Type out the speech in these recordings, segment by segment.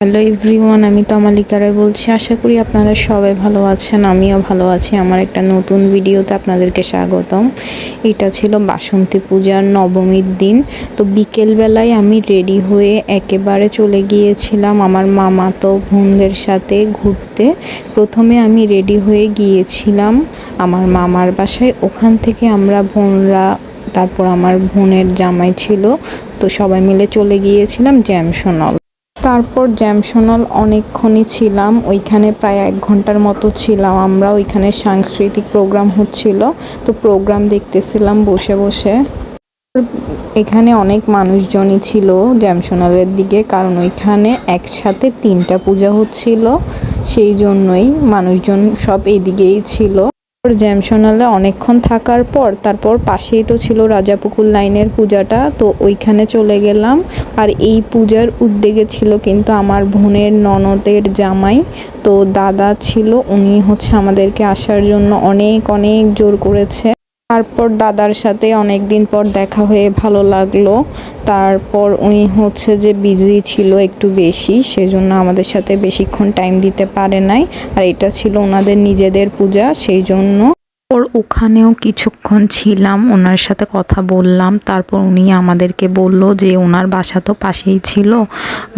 Hello everyone আমি তমালিকা রায় বলছি। আশা করি আপনারা সবাই ভালো আছেন, আমিও ভালো আছি। আমার একটা নতুন ভিডিওতে আপনাদেরকে স্বাগতম। এটা ছিল বাসন্তী পূজার নবমীর দিন। তো বিকেলবেলায় আমি রেডি হয়ে একেবারে চলে গিয়েছিলাম আমার মামা তো বোনদের সাথে ঘুরতে। প্রথমে আমি রেডি হয়ে গিয়েছিলাম আমার মামার বাসায়। ওখান থেকে আমরা বোনরা, তারপর আমার বোনের জামাই ছিল। তো সবাই মিলে চলে গিয়েছিলাম জ্যামসনল তারপর জ্যামসোনাল অনেকক্ষণই ছিলাম। ওইখানে প্রায় এক ঘণ্টার মতো ছিলাম আমরা। ওইখানে সাংস্কৃতিক প্রোগ্রাম হচ্ছিল। তো প্রোগ্রাম দেখতেছিলাম বসে বসে। এখানে অনেক মানুষজনই ছিল জ্যামসোনালের দিকে, কারণ ওইখানে একসাথে তিনটা পূজা হচ্ছিল। সেই জন্যই মানুষজন সব এদিকেই ছিল। জ্যামসোনালে অনেকক্ষণ থাকার পর তারপর পাশেই তো ছিল রাজাপুকুর লাইনের পূজাটা, তো ওইখানে চলে গেলাম। আর এই পূজার উদ্যোগে ছিল কিন্তু আমার বোনের ননদের জামাই। তো দাদা ছিল, উনি হচ্ছে আমাদেরকে আসার জন্য অনেক অনেক জোর করেছে। তারপর দাদার সাথে অনেক দিন পর দেখা হয়ে ভালো লাগল। তারপর উনি হচ্ছে যে বিজি ছিল একটু বেশি, সেজন্য আমাদের সাথে বেশিক্ষণ টাইম দিতে পারে নাই। আর এটা ছিল ওনাদের নিজেদের পূজা, সেই জন্য ওর ওখানেও কিছুক্ষণ ছিলাম, ওনার সাথে কথা বললাম। তারপর উনি আমাদেরকে বলল যে ওনার বাসা তো পাশেই ছিল,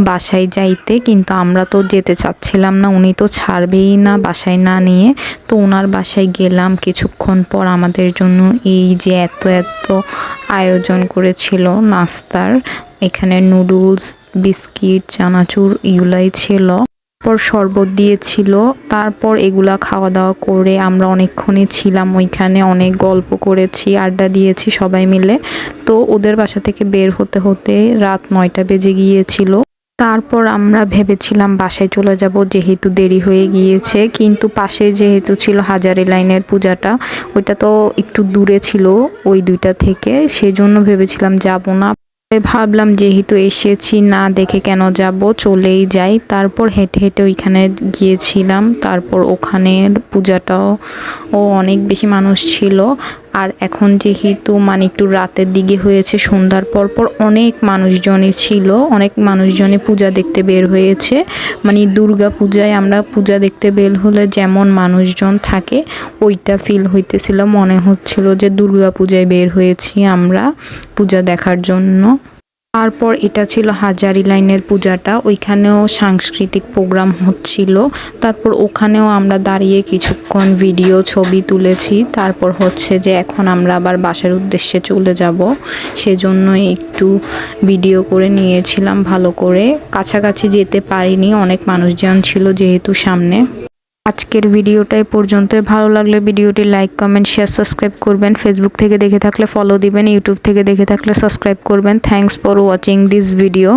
বাসায় যাইতে। কিন্তু আমরা তো যেতে চাচ্ছিলাম না, উনি তো ছাড়বেই না বাসায় না নিয়ে। তো ওনার বাসায় গেলাম। কিছুক্ষণ পর আমাদের জন্য এই যে এত এত আয়োজন করেছিল নাস্তার, এখানে নুডলস, বিস্কিট, চানাচুর, এগুলাই ছিল। তারপর শরবত দিয়েছিল, তারপর এগুলা খাওয়া দাওয়া করে আমরা অনেকক্ষণই ছিলাম ওইখানে, অনেক গল্প করেছি, আড্ডা দিয়েছি সবাই মিলে। তো ওদের বাসা থেকে বের হতে হতে রাত নয়টা বেজে গিয়েছিল। তারপর আমরা ভেবেছিলাম বাসায় চলে যাব, যেহেতু দেরি হয়ে গিয়েছে, কিন্তু পাশে যেহেতু ছিল হাজারি লাইনের পূজাটা, ওইটা তো একটু দূরে ছিল ওই দুইটা থেকে, সেজন্য ভেবেছিলাম যাব না। ভাবলাম যেহেতু এসেছি, না দেখে কেন যাব? চলেই যাই। তারপর হেঁটে হেঁটে ওইখানে গিয়েছিলাম। তারপর ওখানে পূজাটাও ও অনেক বেশি মানুষ ছিল। আর এখন যেহেতু মানে একটু রাতের দিকে হয়েছে, সন্ধ্যার পর পর অনেক মানুষজনই ছিল, অনেক মানুষজনে পূজা দেখতে বের হয়েছে। মানে দুর্গা পূজায় আমরা পূজা দেখতে বের হলে যেমন মানুষজন থাকে, ওইটা ফিল হইতেছিল। মনে হচ্ছিল যে দুর্গা পূজায় বের হয়েছি আমরা পূজা দেখার জন্য। তারপর এটা ছিল হাজারি লাইনের পূজাটা, ওইখানেও সাংস্কৃতিক প্রোগ্রাম হচ্ছিল। তারপর ওখানেও আমরা দাঁড়িয়ে কিছুক্ষণ ভিডিও, ছবি তুলেছি। তারপর হচ্ছে যে এখন আমরা আবার বাসার উদ্দেশ্যে চলে যাব। সেজন্য একটু ভিডিও করে নিয়েছিলাম ভালো করে। কাছাকাছি যেতে পারিনি, অনেক মানুষজন ছিল যেহেতু সামনে। আজকের ভিডিওটাই পর্যন্ত ভালো লাগলে ভিডিওটি লাইক কমেন্ট শেয়ার সাবস্ক্রাইব করবেন। ফেসবুক থেকে দেখে থাকলে ফলো দিবেন ইউটিউব থেকে দেখে থাকলে সাবস্ক্রাইব করবেন। Thanks for watching this video